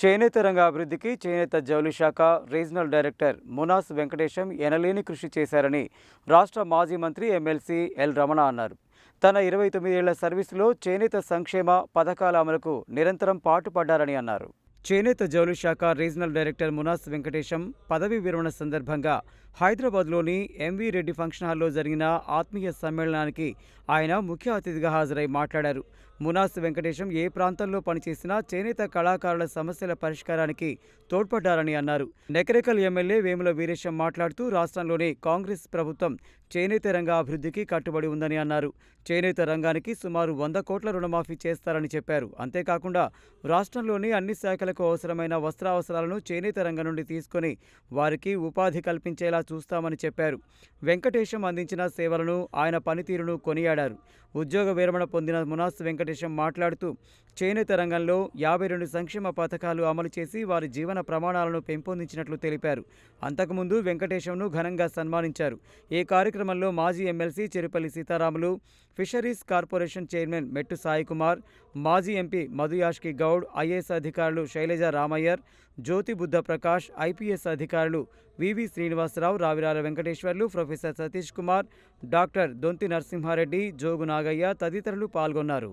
చేనేత రంగ అభివృద్ధికి చేనేత జౌళి శాఖ రీజనల్ డైరెక్టర్ మునాస్ వెంకటేశం ఎనలేని కృషి చేశారని రాష్ట్ర మాజీ మంత్రి ఎమ్మెల్సీ ఎల్ రమణ అన్నారు. తన ఇరవై తొమ్మిదేళ్ళ సర్వీసులో చేనేత సంక్షేమ పథకాల అమలుకు నిరంతరం పాటుపడ్డారని అన్నారు. చేనేత జౌళి శాఖ రీజనల్ డైరెక్టర్ మునాస్ వెంకటేశం పదవీ విరమణ సందర్భంగా హైదరాబాద్లోని ఎంవి రెడ్డి ఫంక్షన్ హాల్లో జరిగిన ఆత్మీయ సమ్మేళనానికి ఆయన ముఖ్య అతిథిగా హాజరై మాట్లాడారు. మునాస్ వెంకటేశం ఏ ప్రాంతంలో పనిచేసినా చేనేత కళాకారుల సమస్యల పరిష్కారానికి తోడ్పడ్డారని అన్నారు. నెకరేకల్ ఎమ్మెల్యే వేముల వీరేశం మాట్లాడుతూ రాష్ట్రంలోని కాంగ్రెస్ ప్రభుత్వం చేనేత రంగ అభివృద్ధికి కట్టుబడి ఉందని అన్నారు. చేనేత రంగానికి సుమారు వంద కోట్ల రుణమాఫీ చేస్తారని చెప్పారు. అంతేకాకుండా రాష్ట్రంలోని అన్ని శాఖలకు అవసరమైన వస్త్రావసరాలను చేనేత రంగం నుండి తీసుకొని వారికి ఉపాధి కల్పించేలా చూస్తామని చెప్పారు. వెంకటేశం అందించిన సేవలను ఆయన పనితీరును కొనియాడారు. ఉద్యోగ విరమణ పొందిన మునాస్ వెంకటేశం మాట్లాడుతూ చేనేత రంగంలో యాభై రెండు సంక్షేమ పథకాలు అమలు చేసి వారి జీవన ప్రమాణాలను పెంపొందించినట్లు తెలిపారు. అంతకుముందు వెంకటేశంను ఘనంగా సన్మానించారు. ఈ కార్యక్రమంలో మాజీ MLC Cherupalli Seetharamulu fisheries corporation chairman Mettu Saikumar మాజీ ఎంపీ మధుయాష్కి గౌడ్ ఐఏఎస్ అధికారులు శైలజ రామయ్యర్ జ్యోతి బుద్ధ ప్రకాష్ ఐపీఎస్ అధికారులు V V Srinivasa Rao Ravirala Venkateswarlu professor Satish Kumar doctor Donthi Narasimha Reddy Jogu Nagaiah తదితరులు పాల్గొన్నారు.